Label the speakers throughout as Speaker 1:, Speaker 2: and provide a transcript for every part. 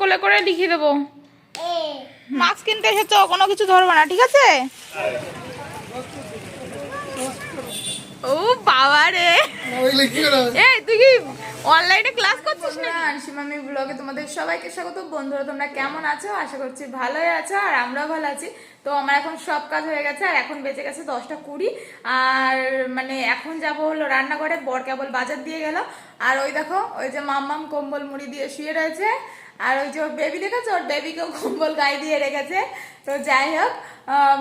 Speaker 1: কোলে করে লিখিয়ে দেবো। মাস্ক কিনতে এসেছ কোনো কিছু ধরবো না ঠিক আছে? ও বাবা রে। এই তুই কি অনলাইনে ক্লাস করছিস না আনসিমামি ব্লগে তোমাদের সবাইকে স্বাগত। বন্ধুরা তোমরা কেমন আছো? আশা করছি ভালোই আছো আর আমরাও ভালো আছি। তো আমার এখন সব কাজ হয়ে গেছে আর এখন বেঁচে গেছে দশটা কুড়ি। আর মানে এখন যাব হলো রান্নাঘরে বর কেবল বাজার দিয়ে গেল। আর ওই দেখো ওই যে মাম্মাম কম্বল মুড়ি দিয়ে শুয়ে রয়েছে। আর ওই যে বেবি দেখেছ? ওর বেবিকেও কম্বল গায়ে দিয়ে রেখেছে। তো যাই হোক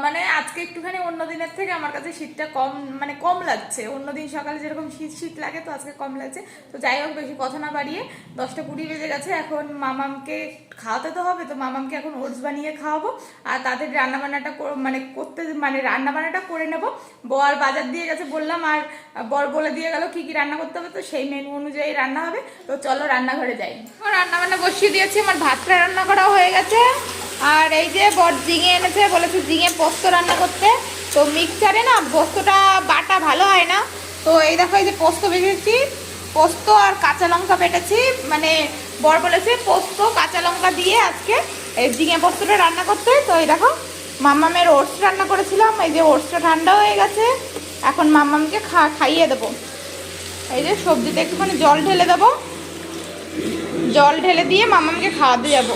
Speaker 1: মানে আজকে একটুখানি অন্য দিনের থেকে আমার কাছে শীতটা কম মানে কম লাগছে। অন্য দিন সকালে যেরকম শীত শীত লাগে, তো আজকে কম লাগছে। তো যাই হোক, বেশি কথা না বাড়িয়ে দশটা কুড়ি বেজে গেছে। এখন মামামকে খাওয়াতে তো হবে, তো মামামকে এখন ওটস বানিয়ে খাওয়াবো। আর তাদের রান্নাবান্নাটা মানে করতে মানে রান্নাবান্নাটা করে নেব। বর বাজার দিয়ে গেছে বললাম, আর বর বলে দিয়ে গেল কি কি রান্না করতে হবে, তো সেই মেনু অনুযায়ী রান্না হবে। তো চলো রান্নাঘরে যাই। রান্না বান্না বসিয়ে দিয়েছি, আমার ভাতটা রান্না করা হয়ে গেছে। আর এই যে বর ঝিঙে এনেছে, বলেছে ঝিঙে পোস্ত রান্না করতে। তো মিক্সচারে না পোস্তটা বাটা ভালো হয় না। তো এই দেখো, এই যে পোস্ত বেটেছি পোস্ত আর কাঁচা লঙ্কা বেটেছি। মানে বর বলেছে পোস্ত, কাঁচা লঙ্কা দিয়ে আজকে এই ঝিঙে পোস্তটা রান্না করতে। তো এই দেখো, মাম্মামের ওটস রান্না করেছিলাম। এই যে ওটসটা ঠান্ডা হয়ে গেছে। এখন মাম্মামকে খা খাইয়ে দেবো। এই যে সবজিতে একটুখানি জল ঢেলে দেবো। জল ঢেলে দিয়ে মামামকে খাওয়াতে যাব।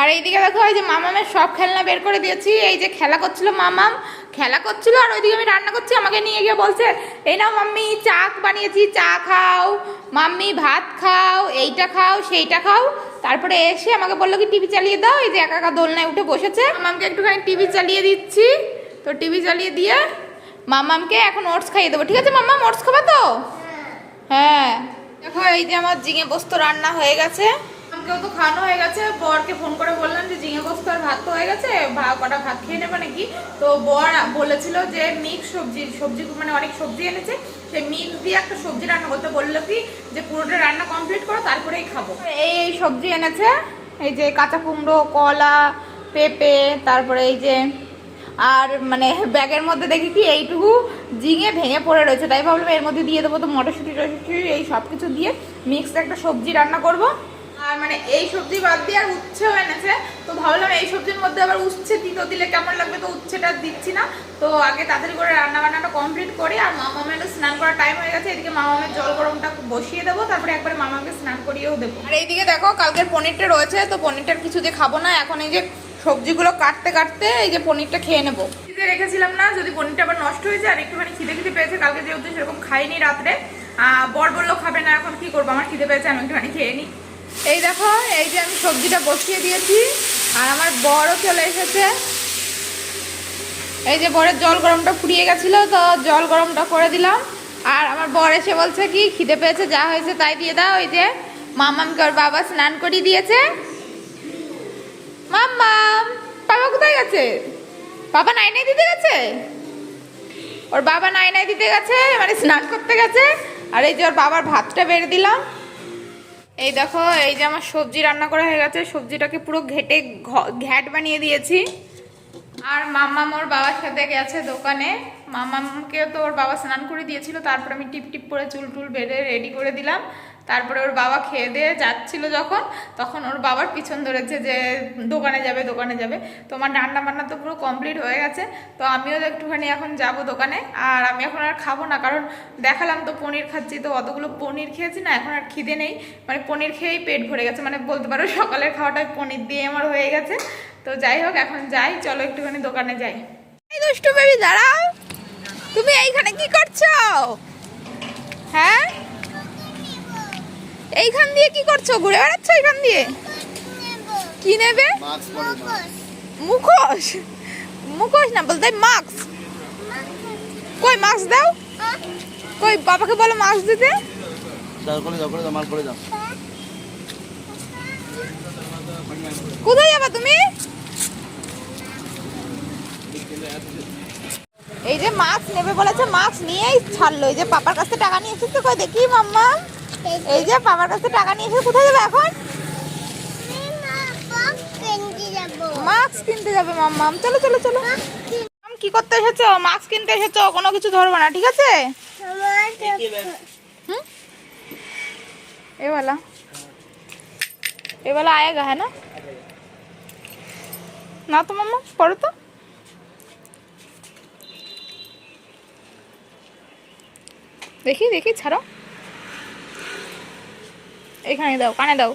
Speaker 1: আর এইদিকে দেখো, এই যে মামামের সব খেলনা বের করে দিয়েছি। এই যে খেলা করছিল মামাম, খেলা করছিল আর ওইদিকে আমি রান্না করছি, আমাকে নিয়ে গিয়ে বলছে, এই নাও মাম্মি, চা বানিয়েছি, চা খাও। মাম্মি, ভাত খাও, এইটা খাও, সেইটা খাও। তারপরে এসে আমাকে বলল কি, টিভি চালিয়ে দাও। এই যে একা একা দোলনায় উঠে বসেছে। মামামকে একটুখানি টিভি চালিয়ে দিচ্ছি। তো টিভি চালিয়ে দিয়ে মামামকে এখন ওটস খাইয়ে দেবো। ঠিক আছে মাম্মাম ওটস খাবা তো? হ্যাঁ। দেখো, এই যে আমার ঝিঙে পোস্ত রান্না হয়ে গেছে। আমাকেও তো খাওয়ানো হয়ে গেছে। বরকে ফোন করে বললাম যে, ঝিঙে পোস্ত আর ভাত তো হয়ে গেছে, ভা- কটা ভাত খেয়ে নেবে নাকি? তো বর বলেছিল যে মিক্স সবজি সবজি মানে অনেক সবজি এনেছে। সেই মিক্স দিয়ে একটা সবজি রান্না করতে। বলল কি, যে, পুরোটা রান্না কমপ্লিট করো, তারপরেই খাব। এই এই সবজি এনেছে। এই যে কাঁচা কুমড়ো, কলা, পেঁপে, তারপরে এই যে আর মানে ব্যাগের মধ্যে দেখি কি এইটুকু ঝিঙে ভেঙে পড়ে রয়েছে। তাই ভাবলাম এর মধ্যে দিয়ে দেবো তো মটরশুঁটি টরশুঁটি এই সব কিছু দিয়ে মিক্সড একটা সবজি রান্না করব। আর মানে এই সবজি বাদ দিয়ে আর উচ্ছেও এনেছে তো ভাবলাম এই সবজির মধ্যে আবার উচ্ছে তিতো দিলে কেমন লাগবে তো উচ্ছেটা দিচ্ছি না। তো আগে তাড়াতাড়ি করে রান্না বান্নাটা কমপ্লিট করি আর মামামের স্নান করার টাইম হয়ে গেছে। এদিকে মামামের জল গরমটা বসিয়ে দেবো, তারপরে একবারে মামাকে স্নান করিয়েও দেবো। আর এইদিকে দেখো, কালকের পনিরটা রয়েছে, তো পনিরটার কিছু দিয়ে খাব না। এখন এই যে সবজিগুলো কাটতে কাটতে এই যে পনিরটা খেয়ে নেব। ফ্রিজে রেখেছিলাম না যদি পনিরটা আবার নষ্ট হয়েছে আর একটুখানি খিদে খিদে পেয়েছে কালকে যেহেতু সেরকম খাইনি রাত্রে বর বলল খাবে না এখন কি করব আমার খিদে পেয়েছে আমি একটুখানি খেয়ে নিই এই দেখো এই যে আমি সবজিটা বসিয়ে দিয়েছি আর আমার বড়ও চলে এসেছে। এই যে বরের জল গরমটা ফুরিয়ে গেছিল তো জল গরমটা করে দিলাম। আর আমার বর এসে বলছে কি খিদে পেয়েছে যা হয়েছে তাই দিয়ে দাও ওই যে মামামকে ওর বাবা স্নান করিয়ে দিয়েছে। মাম্মাম বাবা কোথায় গেছে? বাবা নাই নাই দিতে গেছে? ওর বাবা নাই নাই দিতে গেছে মানে স্নান করতে গেছে। আর এই যে ওর বাবার ভাতটা বেড়ে দিলাম। এই দেখো, এই যে আমার সবজি রান্না করা হয়ে গেছে, সবজিটাকে পুরো ঘেটে ঘ্যাট বানিয়ে দিয়েছি। আর মাম্মাম ওর বাবার সাথে গেছে দোকানে। মাম্মামকে তো ওর বাবা স্নান করে দিয়েছিল, তারপর আমি টিপ টিপ করে চুল টুল বেঁধে রেডি করে দিলাম। তারপরে ওর বাবা খেয়ে দিয়ে যাচ্ছিল যখন, তখন ওর বাবার পিছন ধরেছে যে, দোকানে যাবে দোকানে যাবে। তো আমার রান্না বান্না তো পুরো কমপ্লিট হয়ে গেছে, তো আমিও একটুখানি এখন যাব দোকানে। আর আমি এখন আর খাব না, কারণ দেখালাম তো পনির খাচ্ছি, তো অতগুলো পনির খেয়েছি না, এখন আর খিদে নেই। মানে পনির খেয়েই পেট ভরে গেছে মানে বলতে পারো সকালের খাওয়াটাই পনির দিয়ে আমার হয়ে গেছে। তো যাই হোক, এখন যাই, চলো একটুখানি দোকানে যাই। দুষ্টু বেবি, দাঁড়াও। তুমি এইখানে কি করছ? হ্যাঁ? এইখান দিয়ে কি করছ? ঘুরে বেড়াচ্ছ এইখান দিয়ে? কি নেবে? মুখোশ? মুখোশ না বলতে মাস্ক। কই মাস্ক দাও? কই বাবাকে বলো মাস্ক দিতে। কোথায় যাবা তুমি? এই যে মাস্ক নেবে বলেছে মাস্ক নিয়েই ছাড়লো। এই যে পাপার কাছে টাকা নিয়ে এসেছে কই দেখি মাম্মা। এই যে পাপার কাছে টাকা নিয়ে এসে কোথায় যাবে এখন মাস্ক কিনতে যাবে মাম্মাম চলো চলো চলো মাম, কি করতে এসেছো মাস্ক কিনতে এসেছো কোনো কিছু ধরবে না ঠিক আছে হুম এ वाला ये वाला आएगा है ना না তো মাম্মা পড়ো তো দেখি দেখি ছাড়ো এখানে দাও কানে দাও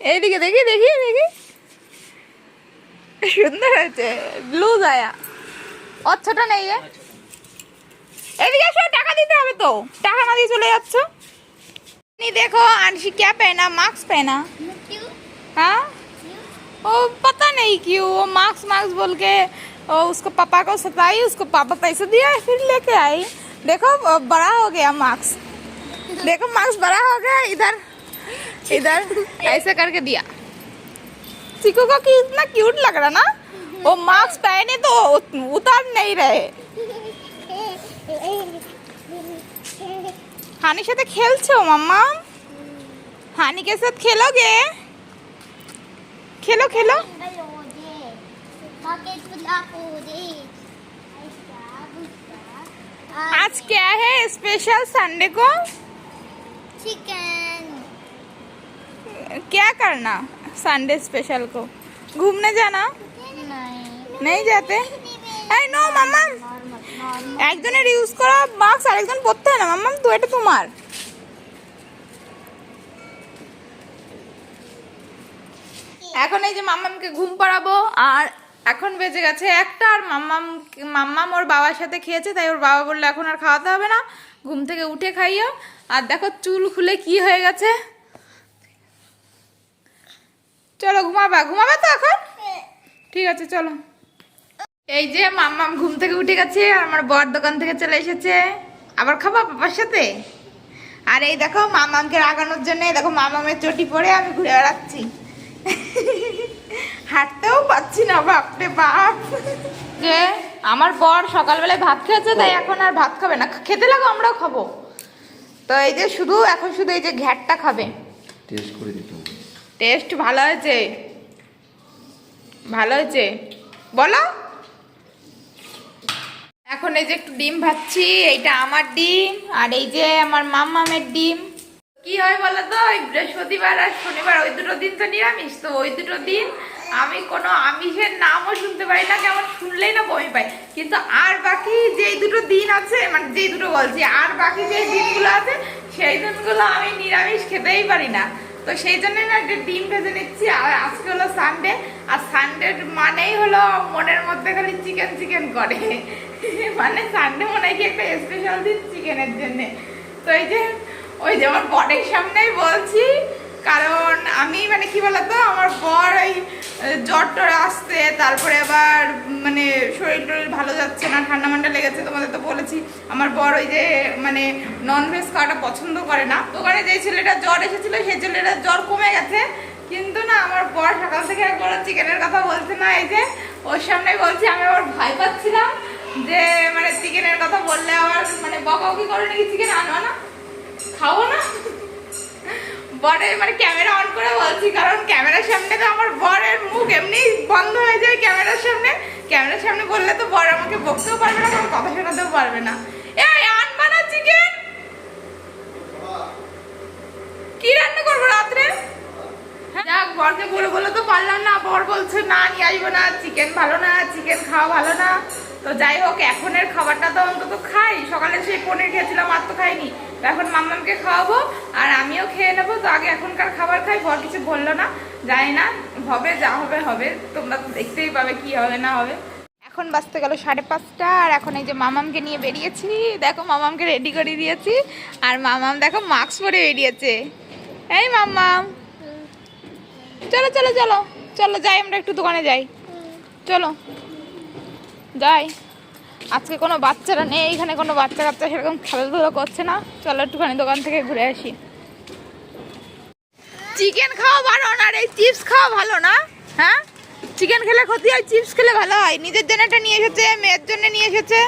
Speaker 1: এইদিকে দেখি দেখি দেখি সুন্দর হয়েছে ব্লুজ আয়া অচ্ছটা নেই রে এদিকে এসো টাকা দিতে হবে তো টাকা না দিয়ে চলে যাচ্ছ नहीं देखो अंशी क्या पहना मास्क पहना
Speaker 2: क्यों
Speaker 1: हाँ वो पता नहीं क्यों वो मार्क्स मार्क्स बोल के और उसको पापा को सताई, उसको पापा पैसे दिया फिर लेके आई। देखो बड़ा हो गया मार्क्स। देखो, मार्क्स बड़ा हो गया, इधर इधर, ऐसे करके दिया। चिकू को कि इतना क्यूट लग रहा ना, वो मार्क्स पहने तो उतार नहीं रहे। हानि साथ खेल छो, मम्मा? हानी के साथ खेलोगे? खेलो खेलो। आज क्या है स्पेशल संडे को
Speaker 2: चिकन
Speaker 1: क्या करना संडे स्पेशल को घूमने जाना
Speaker 2: नहीं
Speaker 1: नहीं जाते এই নো মাম্মা একজনের ইউজ করা মাস্ক আরেকজন পরতে হয় না মাম্মা তো এটা তোমার এখন এই যে মাম্মামকে ঘুম পাড়াবো আর এখন বেজে গেছে একটা আর মাম্মাম মাম্মাম ওর বাবার সাথে খেয়েছে, তাই ওর বাবা বলল, এখন আর খাওয়াতে হবে না, ঘুম থেকে উঠে খাইও। আর দেখো চুল খুলে কি হয়ে গেছে। চলো ঘুমাবা ঘুমাবা তো এখন? ঠিক আছে, চলো। এই যে মাম্মাম ঘুম থেকে উঠে গেছে, আর আমার বর দোকান থেকে চলে এসেছে। আবার খাবা পাপার সাথে? আর এই দেখো মামামকে রাগানোর জন্য, দেখো মামামের চটি পরে আমি ঘুরে বেড়াচ্ছি। হাঁটতেও পাচ্ছি না বাপরে বাপ। যে আমার বর সকালবেলায় ভাত খেয়েছে তাই এখন আর ভাত খাবে না। খেতে লাগো আমরাও খাব। তো এই যে শুধু এখন শুধু এই যে ঘ্যাটটা খাবে।
Speaker 3: টেস্ট করে দিতে হবে।
Speaker 1: টেস্ট ভালো হয়েছে। ভালো হয়েছে। বলো। এখন এই যে একটু ডিম ভাজছি এইটা আমার ডিম আর এই যে আমার মাম্মামের ডিম। কি হয় বলো তো ওই বৃহস্পতিবার আর শনিবার ওই দুটো দিন তো নিরামিষ তো ওই দুটো দিন আমি কোনো আমিষের নামও শুনতে পারি না, কেমন শুনলেই না বমি পাই। কিন্তু আর বাকি যেই দুটো দিন আছে মানে যেই দুটো বলছি, আর বাকি যে দিনগুলো আছে, সেই দিনগুলো আমি নিরামিষ খেতেই পারি না। তো সেই জন্যই না একটা ডিম ভেজে নিচ্ছি, আর আজকে হলো সানডে আর সানডে মানেই হলো মনের মধ্যে খালি চিকেন চিকেন করে। মানে সানডে মনে হয় কি একটা স্পেশাল দিন চিকেনের জন্যে। তো এই যে, ওই যে আমার বরের সামনেই বলছি কারণ আমি মানে কি বলতো, আমার বর ওই জ্বর টর আসছে, তারপরে আবার মানে শরীর টরীর ভালো যাচ্ছে না, ঠান্ডা মান্ডা লেগেছে, তোমাদের তো বলেছি। আমার বর ওই যে মানে ননভেজ খাওয়াটা পছন্দ করে না। দোকানে যে ছেলেটা জ্বর এসেছিল, সেই ছেলেটার জ্বর কমে গেছে। কিন্তু না, আমার বর সকাল থেকে একবার চিকেনের কথা বলছে না, এই যে, ওর সামনে বলছি, আমি আবার ভয় পাচ্ছিলাম যে মানে চিকেনের কথা বললে আবার মানে বকাবকি করে নাকি, চিকেন আনবা না? খাব না? বরে মানে ক্যামেরা অন করে বলছি, কারণ ক্যামেরার সামনে তো আমার বরের মুখ এমনি বন্ধ হয়ে যায় ক্যামেরার সামনে। ক্যামেরার সামনে বললে তো বর আমাকে বকতেও পারবে না, কারণ কথা শোনাতেও পারবে না। এই আনবা না চিকেন কি রান্না করব রাত্রে? হ্যাঁ? যাক, বরকে বলে বলে তো পারলাম না। বর বলছে, না, নিয়ে আসব না চিকেন ভালো না চিকেন খাওয়া ভালো না। তো যাই হোক, এখনের খাবারটা তো অন্তত খাই। সকালে সেই পনির খেয়েছিলাম, আর তো খাইনি। এখন মাম্মামকে খাওয়াবো, আর আমিও খেয়ে নেব। তো আগে এখনকার খাবার খাই, বর কিছু বলল না, জানি না, হবে, যা হবে হবে। তোমরা তো দেখতেই পাবে কি হবে, না হবে। এখন বাঁচতে গেল সাড়ে পাঁচটা, আর এখন এই যে মামামকে নিয়ে বেরিয়েছি। দেখো মামামকে রেডি করে দিয়েছি। আর মামাম দেখো মাস্ক পরে বেরিয়েছে। এই মাম্মাম। চলো চলো চলো চলো, যাই, আমরা একটু দোকানে যাই। চলো। যাই। আজকে কোনো বাচ্চারা নেই এখানে কোনো বাচ্চা কাচ্চা সেরকম খেলাধুলো করছে না। চলো একটুখানি দোকান থেকে ঘুরে আসি। চিকেন খাওয়া ভালো না আর এই চিপস খাওয়া ভালো না? হ্যাঁ? চিকেন খেলে ক্ষতি হয় চিপস খেলে ভালো হয়। নিজের জন্য একটা নিয়ে এসেছে, মেয়ের জন্য নিয়ে এসেছে।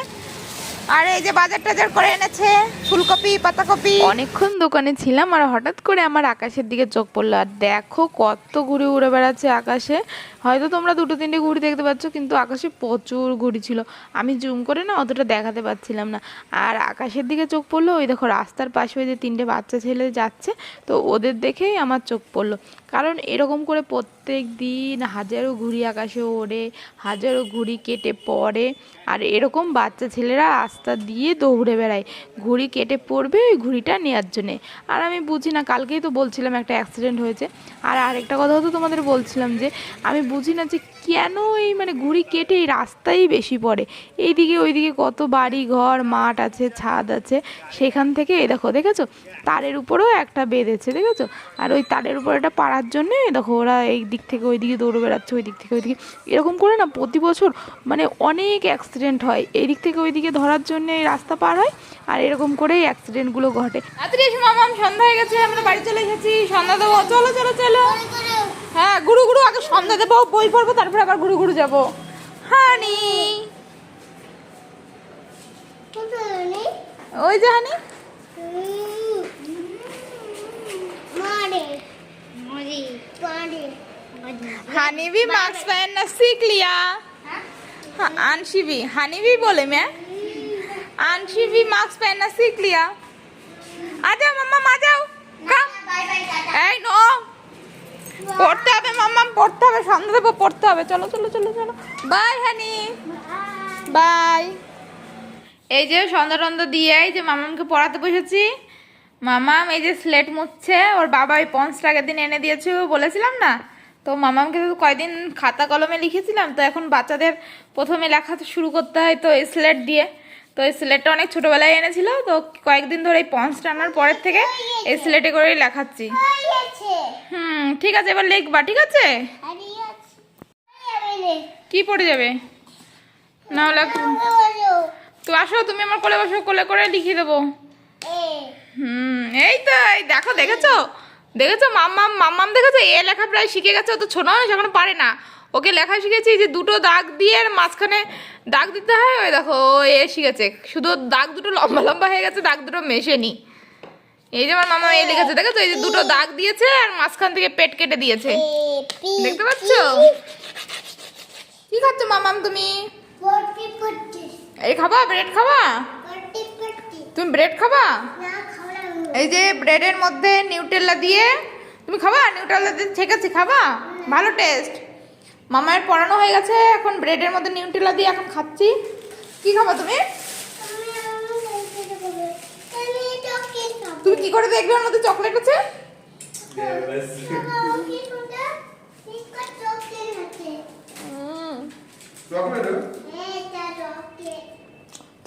Speaker 1: আর, এই যে বাজার টাজার করে এনেছে, ফুলকপি, পাতাকপি।
Speaker 2: অনেকক্ষণ দোকানে ছিলাম আর হঠাৎ করে আমার আকাশের দিকে চোখ পড়ল। আর দেখো কত ঘুড়ি উড়ে বেড়াচ্ছে আকাশে। হয়তো তোমরা দুটো তিনটে ঘুড়ি দেখতে পাচ্ছ, কিন্তু আকাশে প্রচুর ঘুড়ি ছিল। আমি জুম করে না অতটা দেখাতে পারছিলাম না। আর আকাশের দিকে চোখ পড়ল, ওই দেখো রাস্তার পাশে ওই যে তিনটে বাচ্চা ছেলে যাচ্ছে, তো ওদের দেখেই আমার চোখ পড়ল। কারণ এরকম করে প্রত্যেক দিন হাজারো ঘুড়ি আকাশে ওড়ে, হাজারো ঘুড়ি কেটে পড়ে, আর এরকম বাচ্চা ছেলেরা রাস্তা দিয়ে দৌড়ে বেড়ায়। ঘুড়ি কেটে পড়বে ওই ঘুড়িটা নেওয়ার জন্যে। আর আমি বুঝি না, কালকেই তো বলছিলাম একটা অ্যাক্সিডেন্ট হয়েছে। আর আরেকটা কথা হতো তোমাদের বলছিলাম যে, আমি বুঝি না যে কেন এই মানে ঘুড়ি কেটে এই রাস্তাই বেশি পড়ে। এইদিকে ওইদিকে কত বাড়ি ঘর, মাঠ আছে, ছাদ আছে, সেখান থেকে এই দেখো, দেখেছ? তারের উপরেও একটা বেঁধেছে, দেখেছ? আর ওই তারের উপর এটা পাড়ার জন্যে দেখো ওরা এই দিক থেকে ওই দিকে দৌড়ে বেড়াচ্ছে ওই দিক থেকে ওই দিকে এরকম করে না প্রতি বছর মানে অনেক অ্যাক্সিডেন্ট হয়। এই দিক থেকে ওই দিকে ধরার জন্য এই রাস্তা পার হয় আর এরকম করেই অ্যাক্সিডেন্টগুলো ঘটে।
Speaker 1: রাত্রি এসে মামাম সন্ধ্যা হয়ে গেছে আমরা বাড়ি চলে এসেছি। সন্ধ্যা দেবো চলো চলো চলো। হ্যাঁ গুরু গুরু আগে সন্ধ্যা দেবো বই পড়ব তারপরে আবার গুরু গুরু যাব। হানি। ওই যে হানি। हानी भी मास्क पहनना सीख लिया हाँ, अंशी भी हानी भी बोले मैं अंशी भी मास्क पहनना सीख लिया आ जाओ मम्मा आ जाओ कम এই নো পড়তে হবে মাম্মাম পড়তে হবে সন্ধ্যা দেবো পড়তে হবে চলো চলো চলো চলো বাই হানি বাই এই যে সন্ধ্যা টন্ধা দিয়ে এই যে মামামকে পড়াতে বসেছি মামাম এই যে স্লেট মুছছে, ওর বাবা ওই পঞ্চটা আগের দিন এনে দিয়েছে, বলেছিলাম না? তো মামামকে তো কয়দিন খাতা কলমে লিখেছিলাম, তো এখন বাচ্চাদের প্রথমে লেখা শুরু করতে হয় তো এই স্লেট দিয়ে। তো এই স্লেটটা অনেক ছোটোবেলায় এনেছিল, তো কয়েকদিন ধরে এই পঞ্চটা আনার পরের থেকে এই স্লেটে করেই লেখাচ্ছি। হুম, ঠিক আছে, এবার লিখবা, ঠিক আছে? কি পড়ে যাবে? না তো আসো, তুমি আমার কোলে বসো, কোলে করে লিখিয়ে দেবো। হুম এই তো এই দেখো দেখেছ? দেখেছ? মাম্মাম মাম্মাম দেখেছ? এ লেখা প্রায় শিখে গেছে ও তো ছোট মানুষ এখনও পারে না। ওকে লেখা শিখেছি যে দুটো দাগ দিয়ে আর মাঝখানে দাগ দিতে হয় ওই দেখো ও এ শিখেছে। শুধু দাগ দুটো লম্বা লম্বা হয়ে গেছে দাগ দুটো মেশেনি। এই যে আমার মামা এ লিখেছে দেখেছ? এই যে দুটো দাগ দিয়েছে আর মাঝখান থেকে পেট কেটে দিয়েছে। দেখতে পাচ্ছ? কি খাচ্ছ মামাম তুমি? এই খাবা ব্রেড খাবা? তুমি ব্রেড খাবা। এই যে ব্রেডের মধ্যে নিউটেল্লা দিয়ে তুমি খাবা? নিউটেল্লা দিয়ে ছেঁকেছি খাবা? ভালো টেস্ট মামায়ের পড়ানো হয়ে গেছে এখন ব্রেডের মধ্যে নিউটেল্লা দিয়ে এখন খাচ্ছি। কি খাবা তুমি? তুমি কি করে দেখবে ওর মধ্যে চকলেট আছে? চকলেট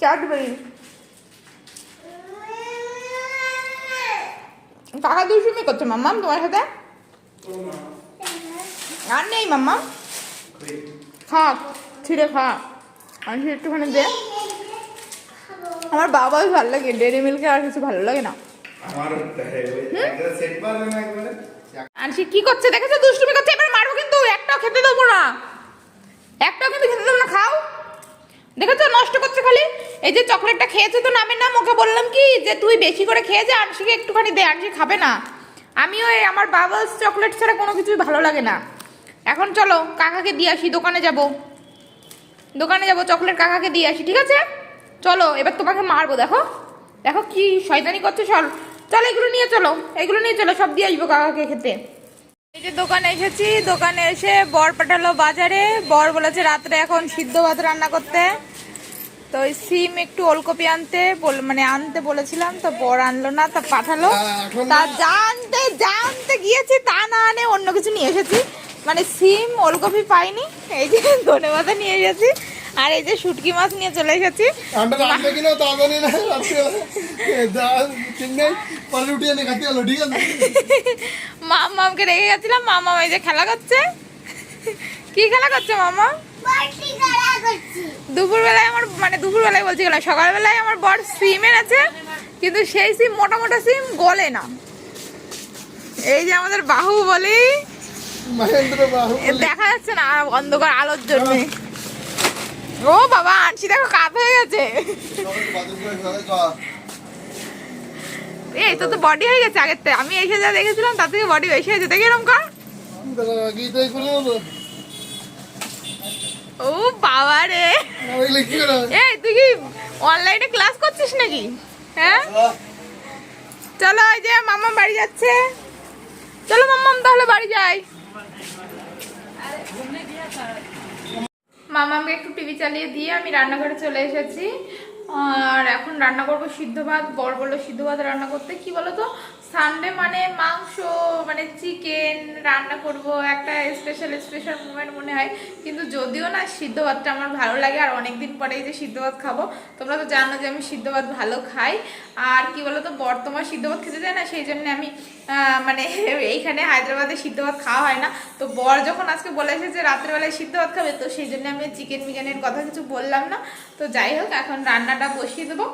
Speaker 1: ক্যাডবেরি কাকা দুষ্টুমি করছে মাম্মাম? তোমার সাথে? আর নেই মাম্মা খা ছিঁড়ে খা। আমি একটুখানি দে। আমার বাবাই ভালো লাগে ডেরি মিল্কে আর কিছু ভালো লাগে না। কি করছে দেখেছ? দুষ্টুমি করছে। এবার মারবো কিন্তু একটাও খেতে দেবো না। একটাও কিন্তু খেতে দেবো না খাও। দেখেছ? নষ্ট করছে খালি। এই যে চকলেটটা খেয়েছে তো নামের নাম ওকে বললাম কি যে তুই বেশি করে খেয়ে যা আনসিকে একটুখানি দে আনসি খাবে না। আমিও এই আমার বাবাস চকলেট ছাড়া কোনো কিছুই ভালো লাগে না। এখন চলো, কাকাকে দিয়ে আসি, দোকানে যাব। দোকানে যাব, চকলেট কাকাকে দিয়ে আসি, ঠিক আছে? চলো, এবার তোমাকে মারবো, দেখো। দেখো কি শয়তানি করছে, চল। চলো, এগুলো নিয়ে চলো, এগুলো নিয়ে চলো, সব দিয়ে আসব কাকাকে খেতে। এই যে দোকানে এসেছি, দোকানে এসে বর পাঠালো বাজারে। বর বলেছে, রাত্রে এখন সিদ্ধ ভাত রান্না করতে। তো ওই সিম একটু ওলকপি আনতে মানে আনতে বলেছিলাম তো বর আনলো না তা পাঠালো। তা জানতে জানতে গিয়েছি তা না আনে অন্য কিছু নিয়ে এসেছি। মানে সিম ওলকপি পাইনি এই যে ধনে পাতা নিয়ে এসেছি আর এই যে শুটকি মাছ নিয়ে চলে এসেছি। মাম মামকে রেখে গেছিলাম মামা এই যে খেলা করছে। কি খেলা করছে মামা? দুপুরবেলা আমার মানে দুপুরবেলায় বলছি গেলাম সকালবেলায় আমার বর সিম আছে কিন্তু সেই সিম মোটা মোটা সিম গলে না। এই যে আমাদের বাহু বলি দেখা যাচ্ছে না অন্ধকার আলোর জন্য। ও বাবা আনছি দেখো কাত হয়ে গেছে। এই তো তো বডি হয়ে গেছে আগের থেকে আমি এসে যা দেখেছিলাম তার থেকে বডি বেশি হয়েছে। দেখে এরকম কর। ও বাবা রে? এই তুই কি অনলাইনে ক্লাস করছিস নাকি? হ্যাঁ? চলো এই যে মামা বাড়ি যাচ্ছে। চলো মাম্মাম তাহলে বাড়ি যাই। মামাকে একটু টিভি চালিয়ে দিয়ে আমি রান্নাঘরে চলে এসেছি। আর এখন রান্না করব সিদ্ধ ভাত বর বলল সিদ্ধ ভাত রান্না করতে। কি বলো তো সানডে মানে মাংস মানে চিকেন রান্না করব, একটা স্পেশাল স্পেশাল মোমেন্ট মনে হয়। কিন্তু যদিও না সিদ্ধ ভাতটা আমার ভালো লাগে, আর অনেকদিন পরে এই যে সিদ্ধ ভাত খাব, তোমরা তো জানো যে আমি সিদ্ধ ভাত ভালো খাই। আর কি বলো তো বর্তমান সিদ্ধ ভাত খেতে যায় না, সেই জন্য আমি মানে এইখানে হায়দ্রাবাদে সিদ্ধ ভাত খাওয়া হয় না। তো বর যখন আজকে বলে এসেছে রাত্রেবেলায় সিদ্ধ ভাত খাবে, তো সেই জন্য আমি চিকেন মিকেনের কথা কিছু বললাম না। তো যাই হোক, এখন রান্নাটা বসিয়ে দেবো।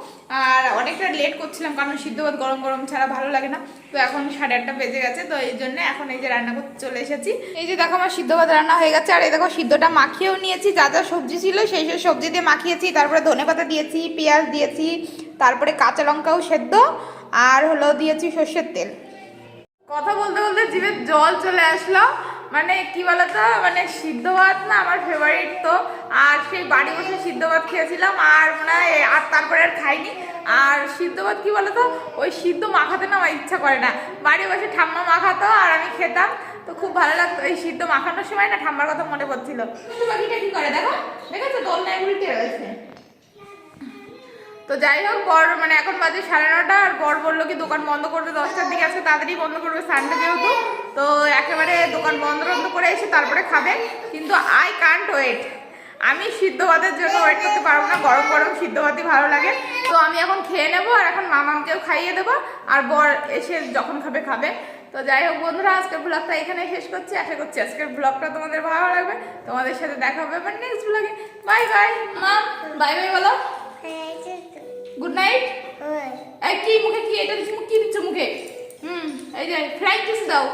Speaker 1: আর অনেকটা লেট করছিলাম, কারণ সিদ্ধ ভাত গরম গরম ছাড়া ভালো লাগে না। তো এখন সাড়ে আটটা বেজে গেছে তো এই জন্য এখন এই যে রান্না করতে চলে এসেছি। এই যে দেখো আমার সিদ্ধ ভাত রান্না হয়ে গেছে আর এই দেখো সিদ্ধটা মাখিয়েও নিয়েছি যা যা সবজি ছিল সেই সেই সবজি দিয়ে মাখিয়েছি তারপরে ধনে পাতা দিয়েছি পেঁয়াজ দিয়েছি তারপরে কাঁচা লঙ্কাও সেদ্ধ আর হলো দিয়েছি সর্ষের তেল। কথা বলতে বলতে জিভে জল চলে আসলো মানে কি বলতো মানে সিদ্ধ ভাত না আমার ফেভারিট তো আর সেই বাড়ি বসে সিদ্ধ ভাত খেয়েছিলাম আর মানে আর তারপরে আর খাইনি আর সিদ্ধ ভাত কি বলতো? ওই সিদ্ধ মাখাতে না আমার ইচ্ছা করে না। বাড়ি বসে ঠাম্মা মাখাতো আর আমি খেতাম। তো খুব ভালো লাগতো এই সিদ্ধ মাখানোর সময় না ঠাম্মার কথা মনে পড়ছিল। করে তো যাই হোক, বর মানে এখন বাজে সাড়ে নটা আর বর বলল কি দোকান বন্ধ করবে দশটার দিকে, আজকে তাড়াতাড়ি বন্ধ করবে সানডে যেহেতু। তো একেবারে দোকান বন্ধ বন্ধ করে এসে তারপরে খাবে। কিন্তু আই কান্ট ওয়েট আমি সিদ্ধ ভাতের জন্য ওয়েট করতে পারব না গরম গরম সিদ্ধ ভাতই ভালো লাগে। তো আমি এখন খেয়ে নেব আর এখন মামামকেও খাইয়ে দেবো আর বর এসে যখন খাবে খাবে। তো যাই হোক বন্ধুরা আজকের ব্লগটা এখানে শেষ করছি। আশা করছি আজকের ব্লগটা তোমাদের ভালো লাগবে। তোমাদের সাথে দেখা হবে এবার নেক্সট ব্লগে বাই বাই মা বাই বাই বলো। গুড নাইট কি মুখে কি? এটা দিচ্ছ কি দিচ্ছ মুখে? হুম এই যে ফ্রাই কিস দাও।